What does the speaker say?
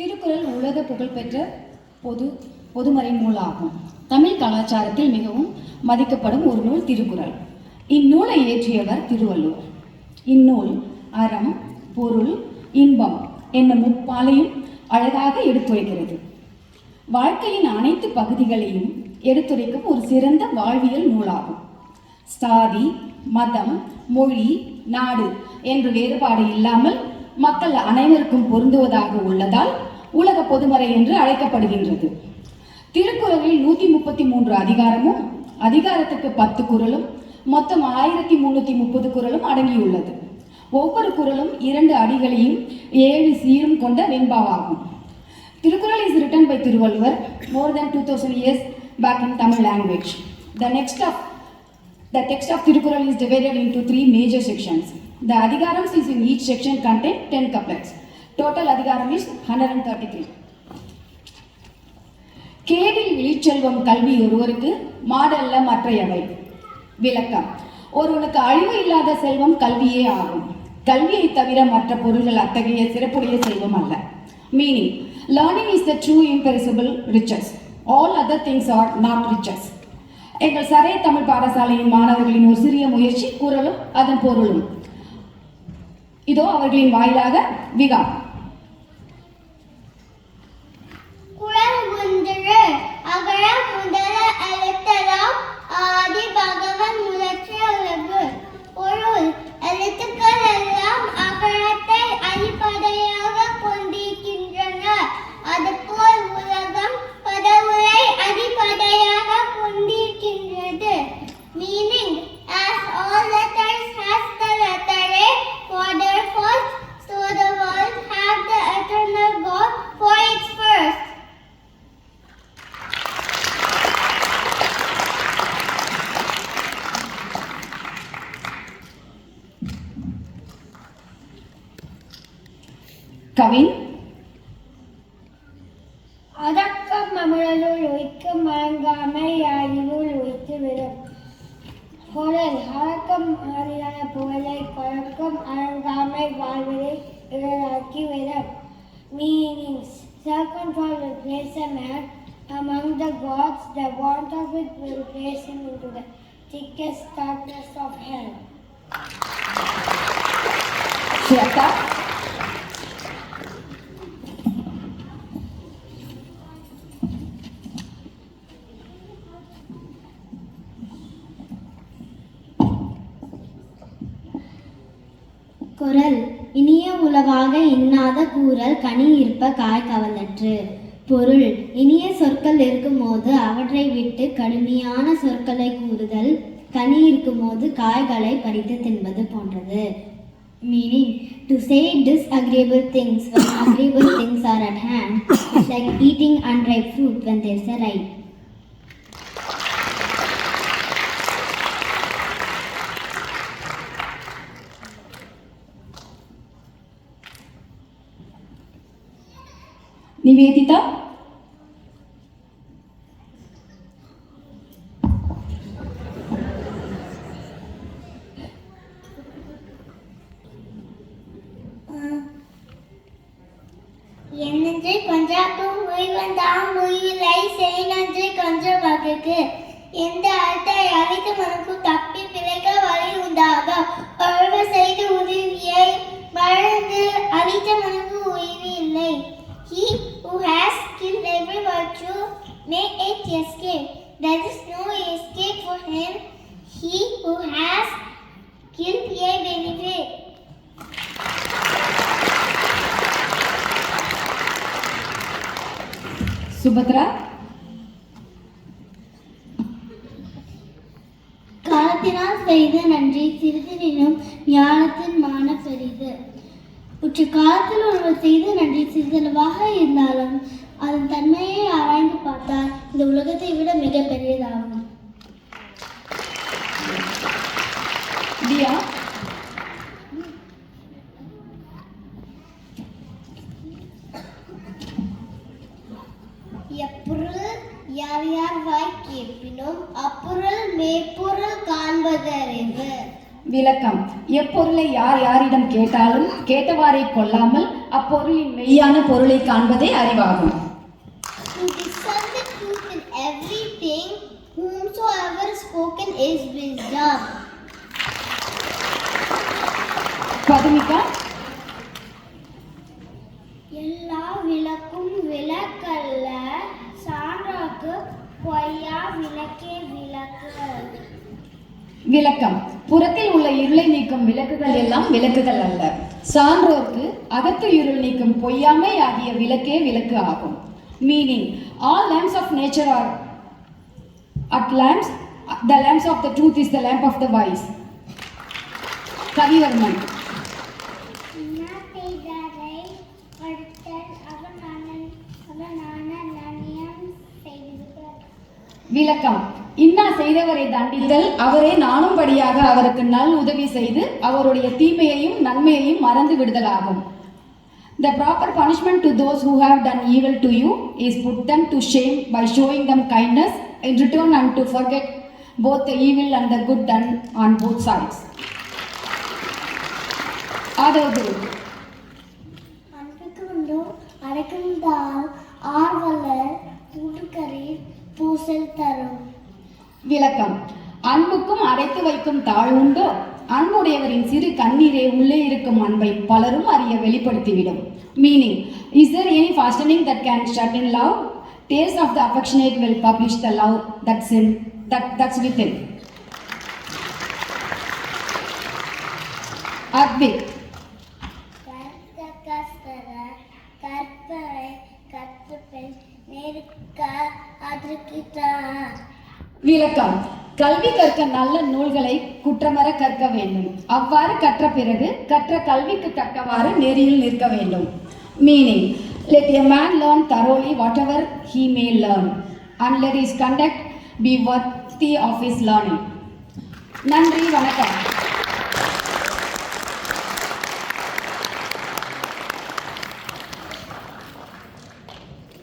திருக்குறள் உலக புகழ்பெற்ற பொது பொதுமறை நூலாகும். தமிழ் கலாச்சாரத்தில் மிகவும் மதிக்கப்படும் ஒரு நூல் திருக்குறள். இந்நூலை இயற்றியவர் திருவள்ளுவர். இந்நூல் அறம் பொருள் இன்பம் என்னும் முப்பாலையும் அழகாக எடுத்துரைக்கிறது. வாழ்க்கையின் அனைத்து பகுதிகளையும் எடுத்துரைக்கும் ஒரு சிறந்த வாழ்வியல் நூலாகும். சாதி மதம் மொழி நாடு என்ற வேறுபாடு இல்லாமல் மக்கள் அனைவருக்கும் பொருந்துவதாக உள்ளதால் உலக பொதுமறை என்று அழைக்கப்படுகின்றது திருக்குறளில் நூத்தி முப்பத்தி மூன்று அதிகாரமும் அதிகாரத்துக்கு பத்து குரலும் மொத்தம் ஆயிரத்தி முன்னூத்தி முப்பது குரலும் அடங்கியுள்ளது ஒவ்வொரு குரலும் இரண்டு அடிகளையும் ஏழு சீரும் கொண்ட வெண்பாவாகும் Thirukkural is written by Thiruvalluvar more than two thousand years back in Tamil language the next of the text of Thirukkural is divided into three major sections the அதிகாரம்ஸ் is in each section content ten couplets Total Adhigaram is 133. கேடில் விழிச்செல்வம் கல்வி ஒருவருக்கு மாடல்ல மற்றையவை. விளக்கம். ஒருவனுக்கு அழிவு இல்லாத செல்வம் கல்வியே ஆகும். கல்வியை தவிர மற்ற பொருள்கள் அத்தகைய சிறப்புடைய செல்வம் அல்ல. Meaning learning is the true imperishable riches all other things are not riches எங்கள் சரைய தமிழ் பாடசாலையின் மாணவர்களின் ஒரு சிறிய முயற்சி குரலும் அதன் பொருளும். இதோ அவர்களின் வாயிலாக விகா. அகழ முதல எழுத்தலாம் கவின் அடக்கம் அமரலுள் உய்க்கும் வழங்காமை அறிவுள் உய்த்து விடும் குரல் அடக்கம் மாறியான புகழை குழக்கம் அழங்காமை வாழ்விலை இழலாக்கி விடும் meanings self-control will place a man among the gods, the want of it will place him into the thickest darkness of hell. Shweta குரல். இனிய உளவாக இன்னாத கூறல் கனி இருப்ப காய் கவலற்று. பொருள். இனிய சொற்கள் இருக்கும்போது அவற்றை விட்டு கடுமையான சொற்களை கூறுதல். கனி இருக்கும்போது காய்களை பறித்து தின்பது போன்றது. Meaning to say disagreeable things when things are at hand like eating unripe fruit when there's a ripe Nivedita? என்னென்று கொஞ்சாக்கும் உய்வந்தாம் உய்விலை செய் நன்று கொஞ்சம் வகுக்கு எந்த அர்த்த அழித்து மனக்கு சுபத்ரா? காலத்தினால் செய்த நன்றி சிறிதெனினும் ஞானத்தின் மான பெரிது உற்ற காலத்தில் ஒருவர் செய்த நன்றி சிறிதளவாக இருந்தாலும் அதன் தன்மையை ஆராய்ந்து பார்த்தால் இந்த உலகத்தை விட மிக பெரியதாகும். எப்பொருள் யார் யார் வாய் கேட்பினும் அப்பொருள் மேற்பொருள் காண்பதறிவு. விளக்கம். எப்பொருளை யார் யாரிடம் கேட்டாலும் கேட்டவாறே கொள்ளாமல் அப்பொருளின் மெய்யான பொருளை காண்பதே அறிவாகும். To discern the truth in everything, whomsoever spoken is wisdom. பதுமிகா. எல்லா விளக்கும் விளக்கல்ல சான்றாக்கு பொய்யா விளக்கே விளக்கு. விளக்கம். புறத்தில் உள்ள இருளை நீக்கும் விளக்குகள் எல்லாம் விளக்குகள் அல்ல. சான்றோர்க்கு அகத்து இருள் நீக்கும் பொய்யாமை ஆகிய விளக்கே விளக்கு ஆகும். Meaning all lamps of nature are at lamps. The lamps of the truth is the lamp of the wise. Kavivarman. விளக்கம் இன்னா செய்தவரை தண்டித்தல் அவரே நானும்படியாக அவருக்கு நல் உதவி செய்து அவருடைய தீமையையும் நன்மையையும் மறந்து விடுதலாகும் The proper punishment to those who have done evil to you is put them to shame by showing them kindness in return and to forget both the evil and the good done on both sides. ஆதரவு அன்புக்கு உண்டோ அடைக்குந்தால் ஆர்வலர் உடுக்கரில் பூசல் தரும் விளக்கம். அன்புக்கும் அடைத்து வைக்கும் தாழ் உண்டோ? அன்புடையவரின் சிறு கண்ணீரே உள்ளே இருக்கும் அன்பை பலரும் அறிய வெளிப்படுத்திவிடும். Meaning is there any fastening that can shut in love? Taste of the affectionate will publish the love that's in that that's within. Advik கர்த்த கஸ்தர கற்பரை கற்றுப்பெண் நெருக்க விளக்கம். கல்வி கற்க நல்ல நூல்களை குற்றமர கற்க வேண்டும். அவ்வாறு கற்ற பிறகு கற்ற கல்விக்கு தக்கவாறு நெறியில் நிற்க வேண்டும். Meaning let a man learn thoroughly whatever he may learn and let his conduct be worthy of his learning நன்றி வணக்கம்.